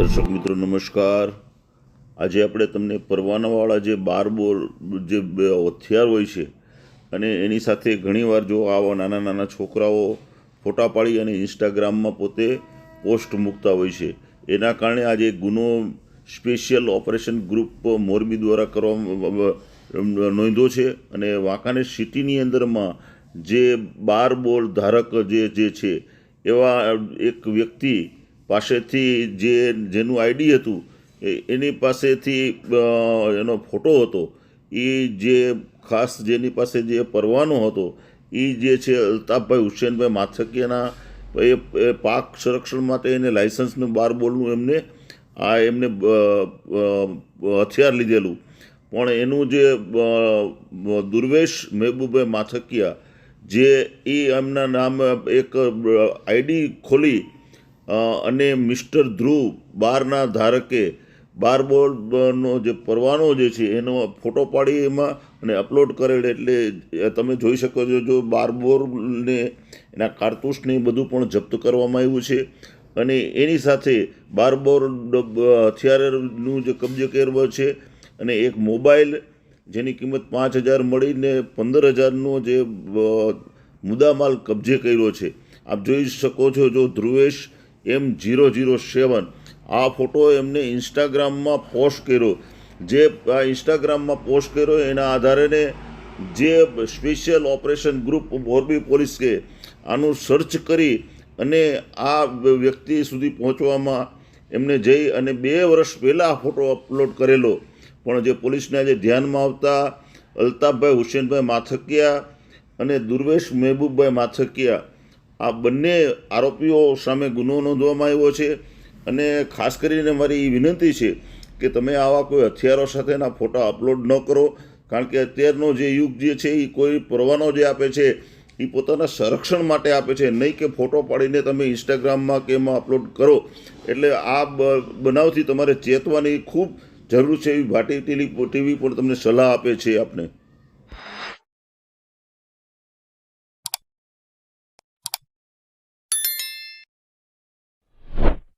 મિત્રો, નમસ્કાર. આજે આપણે તમને પરવાનાવાળા જે બાર બોલ જે હથિયાર હોય છે, અને એની સાથે ઘણીવાર જો આવા નાના નાના છોકરાઓ ફોટા પાડી અને ઇન્સ્ટાગ્રામમાં પોતે પોસ્ટ મૂકતા હોય છે, એના કારણે આજે ગુનો સ્પેશિયલ ઓપરેશન ગ્રુપ મોરબી દ્વારા કરવામાં નોંધ્યો છે, અને વાંકાને સિટીની અંદરમાં જે બાર બોલ ધારક જે જે છે, એવા એક વ્યક્તિ પાસેથી જે જેનું આઈડી હતું એની પાસેથી એનો ફોટો હતો. એ જે ખાસ જેની પાસે જે પરવાનો હતો એ જે છે અલ્તાફભાઈ હુસેનભાઈ માથકિયાના, એ પાક સંરક્ષણ માટે એને લાઇસન્સનું બાર બોલનું એમને, આ એમને હથિયાર લીધેલું. પણ એનું જે દુર્વેશ મહેબૂબભાઈ માથકિયા, જે એ એમના નામ એક આઈડી ખોલી અને મિસ્ટર ધ્રુવ બારના ધારકે બાર બોર્ડનો જે પરવાનો જે છે એનો ફોટો પાડી એમાં અને અપલોડ કરેલ એટલે તમે જોઈ શકો છો જો બારબોરને એના કારતૂસને બધું પણ જપ્ત કરવામાં આવ્યું છે. અને એની સાથે બારબોર હથિયારનું જે કબજે કર્યો છે અને એક મોબાઈલ જેની કિંમત પાંચ હજાર મળીને પંદર હજારનો જે મુદ્દામાલ કબજે કર્યો છે. આપ જોઈ શકો છો જો ધ્રુવેશ એમ જીરો જીરો સેવન. આ ફોટો એમને ઇન્સ્ટાગ્રામમાં પોસ્ટ કર્યો. જે આ ઇન્સ્ટાગ્રામમાં પોસ્ટ કર્યો એના આધારેને જે special operation group Morbi police કે આનું સર્ચ કરી અને આ વ્યક્તિ સુધી પહોંચવામાં એમને જઈ અને બે વર્ષ પહેલાં ફોટો અપલોડ કરેલો. પણ જે પોલીસને આજે ધ્યાનમાં આવતા અલ્તાફભાઈ હુસેનભાઈ માથકિયા અને દુર્વેશ મહેબૂબભાઈ માથકિયા આ બંને આરોપીઓ સામે ગુનો નોંધવામાં આવ્યો છે અને ખાસ કરીને મારી વિનંતી છે કે તમે આવા કોઈ હથિયારો સાથેના ફોટા અપલોડ ન કરો, કારણ કે અત્યારનો જે યુગ જે છે એ કોઈ પરવાનો જે આપે છે એ પોતાના સંરક્ષણ માટે આપે છે, નહીં કે ફોટો પાડીને તમે ઇન્સ્ટાગ્રામમાં કે એમાં અપલોડ કરો. એટલે આ બનાવથી તમારે ચેતવાની ખૂબ જરૂર છે એવી ભાટી ટીવી પણ તમને સલાહ આપે છે આપને.